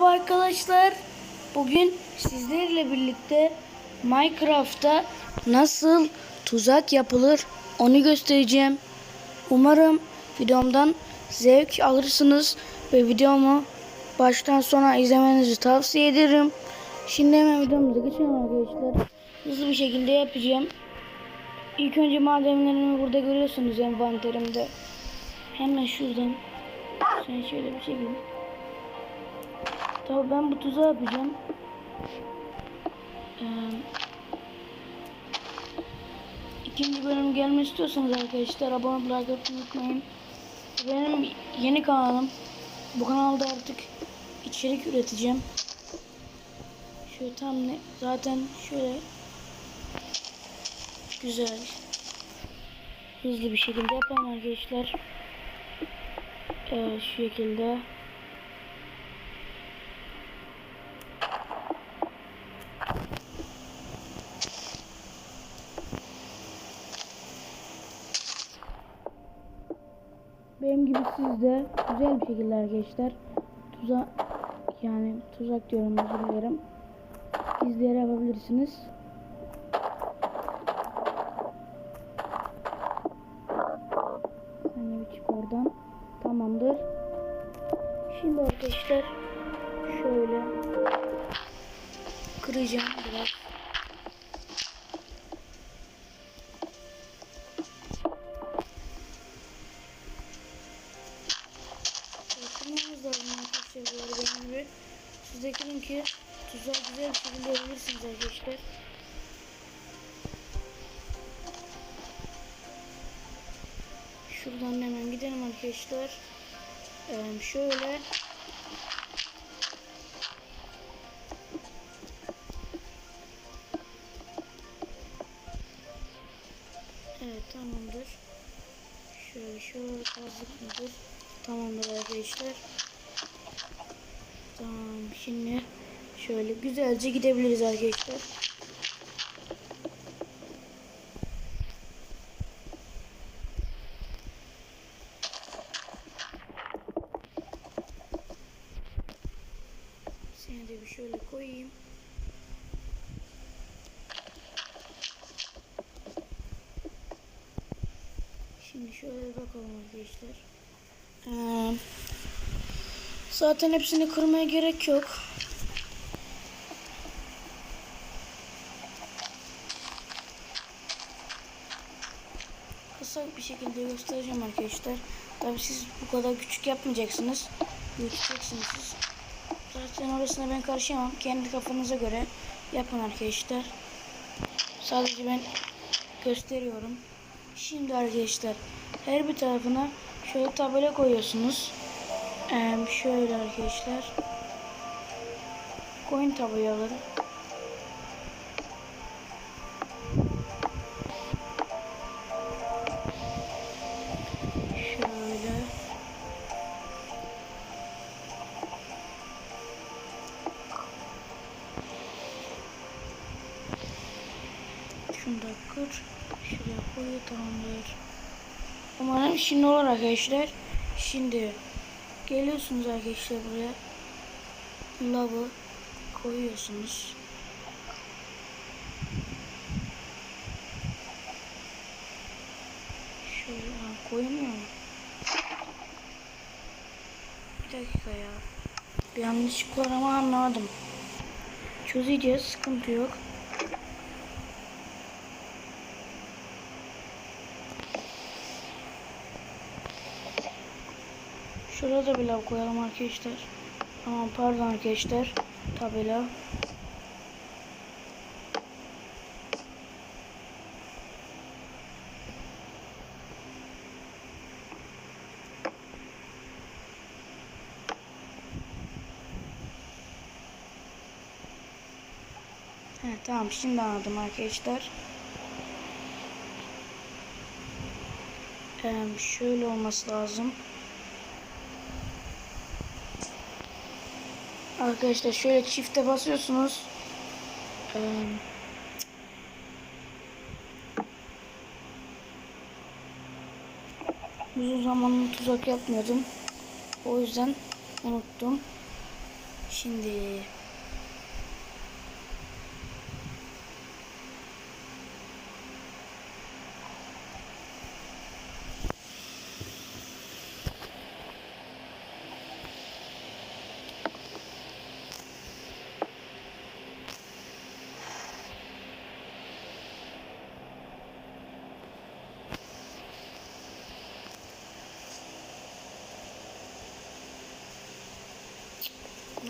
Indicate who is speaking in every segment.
Speaker 1: Merhaba arkadaşlar. Bugün sizlerle birlikte Minecraft'ta nasıl tuzak yapılır onu göstereceğim. Umarım videomdan zevk alırsınız ve videomu baştan sona izlemenizi tavsiye ederim. Şimdi hemen videomuza geçelim arkadaşlar. Hızlı bir şekilde yapacağım. İlk önce malzemelerimi burada görüyorsunuz envanterimde. Hemen şuradan. Sen şöyle bir çekeyim. Tabii ben bu tuzağı yapacağım. Ee, ikinci bölüm gelmek istiyorsanız arkadaşlar abone like atmayı unutmayın. Benim yeni kanalım. Bu kanalda artık içerik üreteceğim. Şöyle tam ne zaten şöyle güzel hızlı bir şekilde yapalım arkadaşlar. Ee, şu şekilde. Benim gibi siz de güzel bir şekilde arkadaşlar tuzak yani tuzak diyorum özür dilerim. İzleyerek yapabilirsiniz. Sen bir çık oradan. Tamamdır. Şimdi arkadaşlar şöyle kıracağım biraz. Şuradan hemen gidelim arkadaşlar. Ee, şöyle Evet tamamdır. Şöyle şöyle kazdık mıdır? Tamamdır arkadaşlar. Tamam şimdi şöyle güzelce gidebiliriz arkadaşlar. Seni de bir şöyle koyayım. Şimdi şöyle bakalım arkadaşlar. Ee, zaten hepsini kırmaya gerek yok. Kısa bir şekilde göstereceğim arkadaşlar. Tabi siz bu kadar küçük yapmayacaksınız. Büyüteceksiniz siz. Zaten orasına ben karışamam. Kendi kafanıza göre yapın arkadaşlar. Sadece ben gösteriyorum. Şimdi arkadaşlar her bir tarafına şöyle tabela koyuyorsunuz. Ee, şöyle arkadaşlar. Koyun tabelaları. Şunu da kır. Şuraya koy tamamdır. Umarım şimdi olur arkadaşlar. Şimdi geliyorsunuz arkadaşlar buraya. Lavı koyuyorsunuz. Şöyle ha, koymuyor mu? Bir dakika ya. Bir yanlışlık var ama anlamadım. Çözeceğiz sıkıntı yok. Şurada bir lav koyalım arkadaşlar. Aman pardon arkadaşlar. Tabela. He, tamam şimdi anladım arkadaşlar. Ee, şöyle olması lazım. Arkadaşlar şöyle çifte basıyorsunuz. Ee, uzun zamandır tuzak yapmıyordum. O yüzden unuttum. Şimdi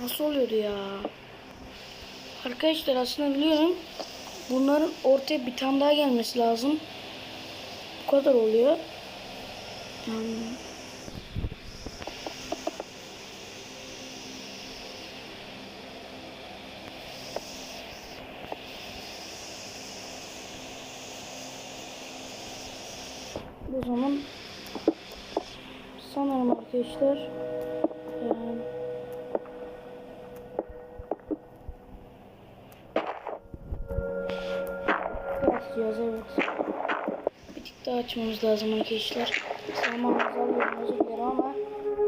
Speaker 1: nasıl oluyordu ya? Arkadaşlar aslında biliyorum. Bunların ortaya bir tane daha gelmesi lazım. Bu kadar oluyor. Yani O zaman sanırım arkadaşlar açmamız lazım arkadaşlar. Zamanımız alıyorum özür dilerim ama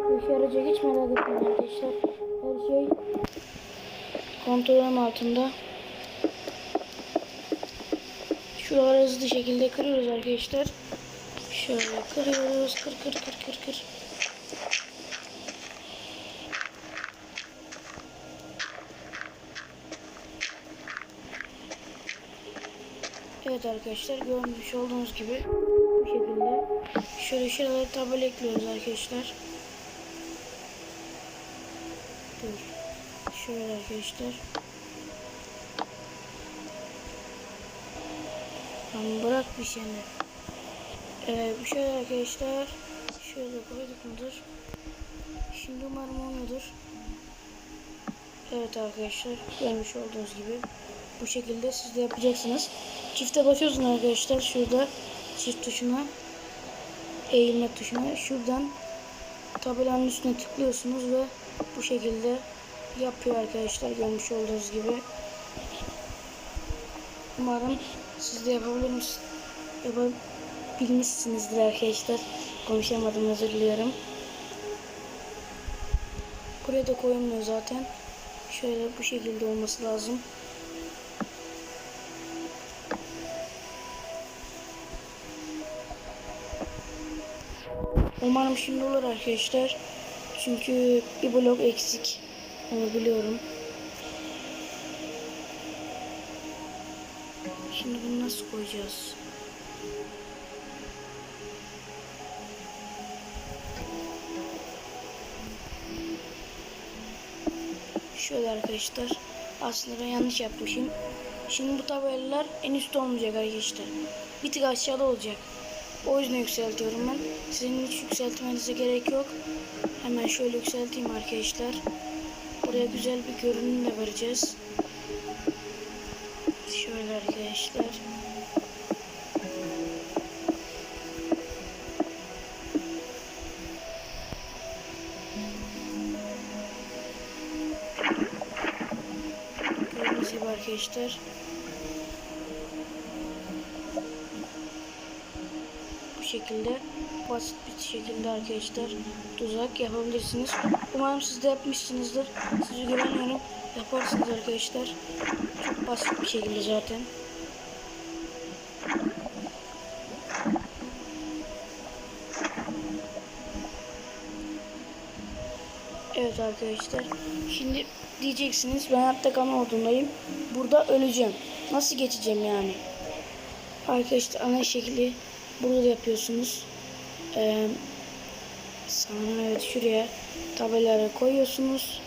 Speaker 1: bu işe yarayacak hiç merak etmeyin arkadaşlar. Her şey kontrolüm altında. Şuraları hızlı şekilde kırıyoruz arkadaşlar. Şöyle kırıyoruz. Kır kır kır kır kır. Evet arkadaşlar görmüş olduğunuz gibi şekilde şöyle şuralara tabela ekliyoruz arkadaşlar. Dur. Şöyle arkadaşlar. Tamam bırak bir şey. Ee, şöyle arkadaşlar. Şöyle koyduk mudur? Şimdi umarım oluyordur. Evet arkadaşlar görmüş olduğunuz gibi bu şekilde siz de yapacaksınız. Çifte basıyorsunuz arkadaşlar şurada çift tuşuna eğilme tuşuna şuradan tabelanın üstüne tıklıyorsunuz ve bu şekilde yapıyor arkadaşlar görmüş olduğunuz gibi. Umarım siz de yapabilir misiniz? Yapabilmişsinizdir arkadaşlar. Konuşamadım özür diliyorum. Buraya da koyulmuyor zaten. Şöyle bu şekilde olması lazım. Umarım şimdi olur arkadaşlar. Çünkü bir blok eksik. Onu biliyorum. Şimdi bunu nasıl koyacağız? Şöyle arkadaşlar. Aslında yanlış yapmışım. Şimdi bu tabelalar en üstte olmayacak arkadaşlar. Bir tık aşağıda olacak. O yüzden yükseltiyorum ben. Sizin hiç yükseltmenize gerek yok. Hemen şöyle yükselteyim arkadaşlar. Buraya güzel bir görünüm de vereceğiz. Şöyle arkadaşlar. Gördüğünüz gibi arkadaşlar. Şekilde basit bir şekilde arkadaşlar tuzak yapabilirsiniz. Umarım siz de yapmışsınızdır. Sizi güveniyorum. Yaparsınız arkadaşlar. Çok basit bir şekilde zaten. Evet arkadaşlar. Şimdi diyeceksiniz ben hayatta kalma modundayım. Burada öleceğim. Nasıl geçeceğim yani? Arkadaşlar ana şekli burada da yapıyorsunuz. Ee, sanırım evet şuraya tabelaları koyuyorsunuz.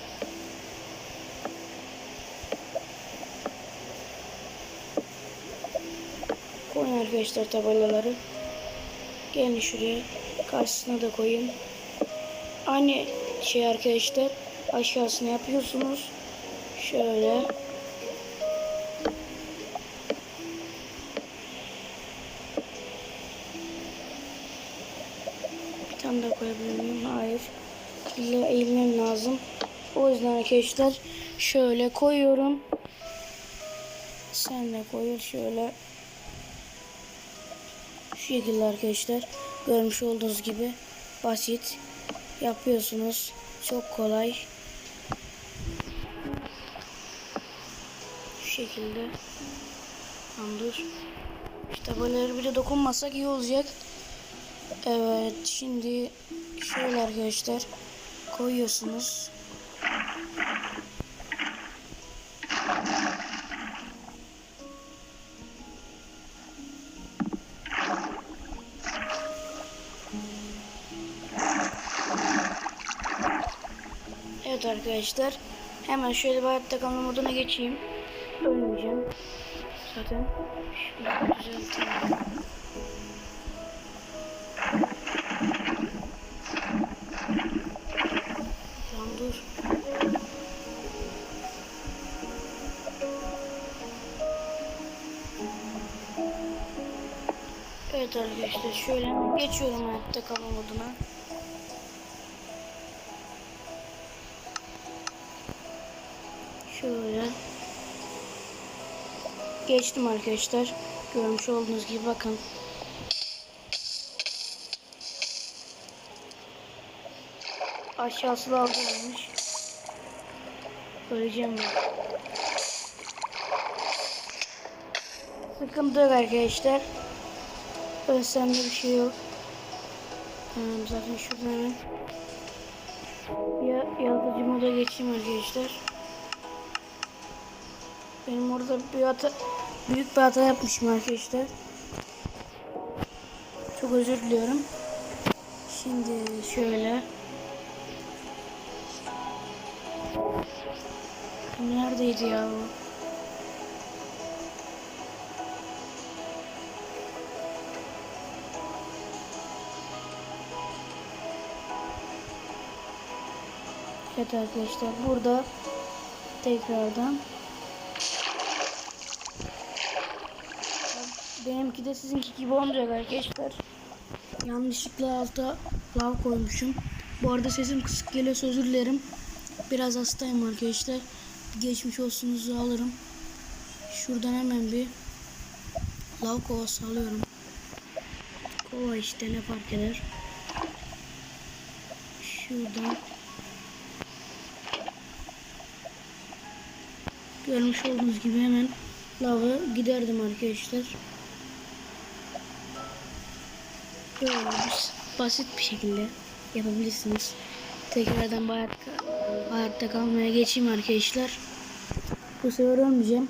Speaker 1: Koyun arkadaşlar tabelaları. Gelin şuraya. Karşısına da koyun. Aynı şey arkadaşlar. Aşağısını yapıyorsunuz. Şöyle. Tane daha koyabilir miyim? Hayır. İlla eğilmem lazım. O yüzden arkadaşlar şöyle koyuyorum. Sen de koyur şöyle. Şu şekilde arkadaşlar. Görmüş olduğunuz gibi basit yapıyorsunuz. Çok kolay. şekilde. Tamam dur. İşte böyle bir de dokunmasak iyi olacak. Evet şimdi şöyle arkadaşlar koyuyorsunuz. Evet arkadaşlar hemen şöyle bir hayatta kalma moduna geçeyim. Ölmeyeceğim. Zaten şunu düzelteyim. Evet arkadaşlar şöyle geçiyorum hayatta kalma moduna. Şöyle. Geçtim arkadaşlar. Görmüş olduğunuz gibi bakın. Aşağısı lavda olmuş. Öleceğim ben. Sıkıntı yok arkadaşlar. Ölsem de bir şey yok. Hmm, zaten şuradan ya, yaratıcı moda geçeyim arkadaşlar. Benim orada bir hata, büyük bir hata yapmışım arkadaşlar. Çok özür diliyorum. Şimdi şöyle. Neredeydi ya bu? Evet arkadaşlar burada tekrardan benimki de sizinki gibi olmayacak arkadaşlar. Yanlışlıkla alta lav koymuşum. Bu arada sesim kısık geliyorsa özür dilerim. Biraz hastayım arkadaşlar. Geçmiş olsunuzu alırım. Şuradan hemen bir lav kovası alıyorum. Kova işte ne fark eder. Şuradan Görmüş olduğunuz gibi hemen lava giderdim arkadaşlar. Böyle bas- basit bir şekilde yapabilirsiniz. Tekrardan hayatta, hayatta kalmaya geçeyim arkadaşlar. Bu sefer ölmeyeceğim.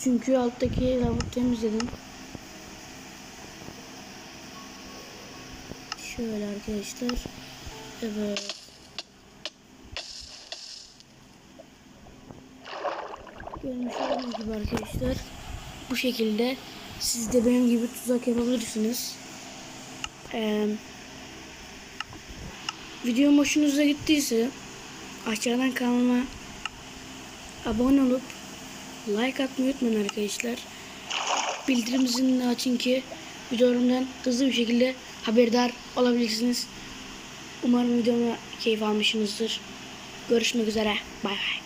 Speaker 1: Çünkü alttaki lavı temizledim. Şöyle arkadaşlar. Evet. Olduğunuz gibi arkadaşlar. Bu şekilde siz de benim gibi tuzak yapabilirsiniz. Ee, videom hoşunuza gittiyse aşağıdan kanalıma abone olup like atmayı unutmayın arkadaşlar. Bildirim zilini açın ki videolarımdan hızlı bir şekilde haberdar olabilirsiniz. Umarım videoma keyif almışsınızdır. Görüşmek üzere. Bay bay.